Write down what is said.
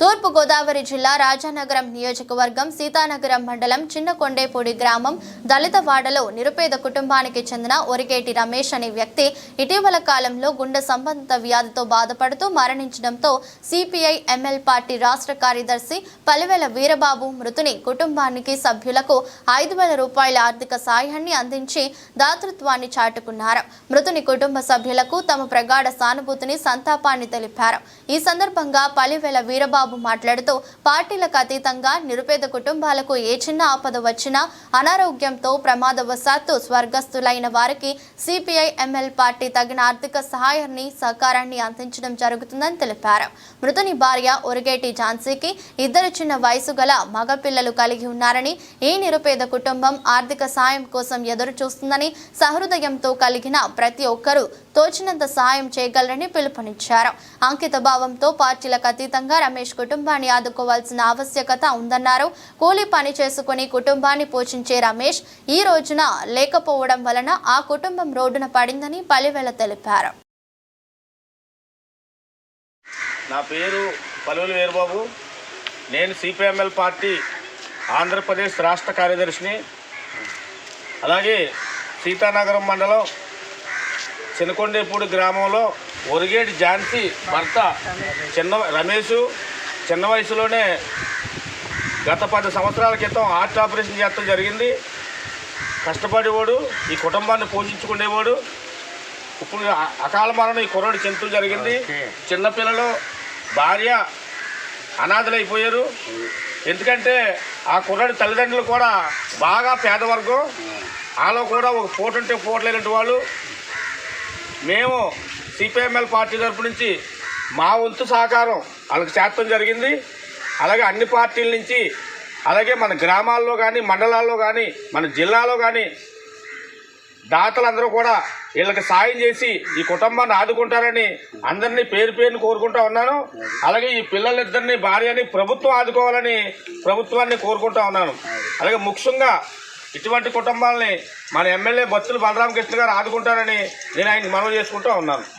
తూర్పు గోదావరి జిల్లా రాజానగరం నియోజకవర్గం సీతానగరం మండలం చిన్నకొండేపూడి గ్రామం దళిత వాడలో నిరుపేద కుటుంబానికి చెందిన ఒరిగేటి రమేష్ అనే వ్యక్తి ఇటీవల కాలంలో గుండె సంబంధిత వ్యాధితో బాధపడుతూ మరణించడంతో సిపిఐ ఎంఎల్ పార్టీ రాష్ట్ర కార్యదర్శి పలివెల వీరబాబు మృతుని కుటుంబానికి సభ్యులకు ఐదు వేల రూపాయల ఆర్థిక సాయాన్ని అందించి దాతృత్వాన్ని చాటుకున్నారు. మృతుని కుటుంబ సభ్యులకు తమ ప్రగాఢ సానుభూతిని సంతాపాన్ని తెలిపారు. ఈ సందర్భంగా పలివెల వీరబాబు మాట్లాడుతూ పార్టీలకు అతీతంగా నిరుపేద కుటుంబాలకు ఏ చిన్న ఆపద వచ్చినా అనారోగ్యంతో ప్రమాదవశాత్తు స్వర్గస్థులైన వారికి సిపిఐ ఎంఎల్ పార్టీ తగిన ఆర్థిక సహాయాన్ని సహకారాన్ని అందించడం జరుగుతుందని తెలిపారు. మృతుని భార్య ఒరిగేటి ఝాన్సీకి ఇద్దరు చిన్న వయసు గల మగపిల్లలు కలిగి ఉన్నారని ఈ నిరుపేద కుటుంబం ఆర్థిక సాయం కోసం ఎదురు చూస్తుందని సహృదయంతో కలిగిన ప్రతి ఒక్కరూ తోచినంత సాయం చేయగలరని పిలుపునిచ్చారు. అంకిత భావంతో పార్టీలకు అతీతంగా రమేష్ రమేష్ కుటుంబాన్ని ఆదుకోవాల్సిన ఆవశ్యకత ఉందన్నారు. కూలీ పని చేసుకుని కుటుంబాన్ని పోషించే రమేష్ ఈ రోజున లేకపోవడం వలన ఆ కుటుంబం రోడ్డున పడిందని పలివెల తెలిపారు. నా పేరు పలువులు వీరబాబు. నేను సిపిఎంఎల్ పార్టీ ఆంధ్రప్రదేశ్ రాష్ట్ర కార్యదర్శిని. అలాగే సీతానగరం మండలం చినకొండేపూడి గ్రామంలో ఒరిగేటి ఝాన్సీ భర్త చిన్న రమేష్ చిన్న వయసులోనే గత పది సంవత్సరాల క్రితం హార్ట్ ఆపరేషన్ చేస్తాం జరిగింది. కష్టపడేవాడు ఈ కుటుంబాన్ని పోషించుకునేవాడు. ఇప్పుడు అకాల మరణం ఈ కుర్రాడు చెంతు జరిగింది. చిన్నపిల్లలు భార్య అనాథలైపోయారు. ఎందుకంటే ఆ కుర్రాడి తల్లిదండ్రులు కూడా బాగా పేదవర్గం. వాళ్ళలో కూడా ఒక పూట ఉంటే పూట లేనట్టు వాళ్ళు. మేము సిపిఎంఎల్ పార్టీ తరపు నుంచి మా వంతు సహకారం వాళ్ళకి చేర్చడం జరిగింది. అలాగే అన్ని పార్టీల నుంచి అలాగే మన గ్రామాల్లో కానీ మండలాల్లో కానీ మన జిల్లాలో కానీ దాతలందరూ కూడా వీళ్ళకి సాయం చేసి ఈ కుటుంబాన్ని ఆదుకుంటారని అందరినీ పేరు పేరుని కోరుకుంటా ఉన్నాను. అలాగే ఈ పిల్లలిద్దరిని భార్యని ప్రభుత్వం ఆదుకోవాలని ప్రభుత్వాన్ని కోరుకుంటా ఉన్నాను. అలాగే ముఖ్యంగా ఇటువంటి కుటుంబాలని మన ఎమ్మెల్యే బత్తులు బలరామకృష్ణ గారు ఆదుకుంటారని నేను ఆయనకి మనవి చేసుకుంటా ఉన్నాను.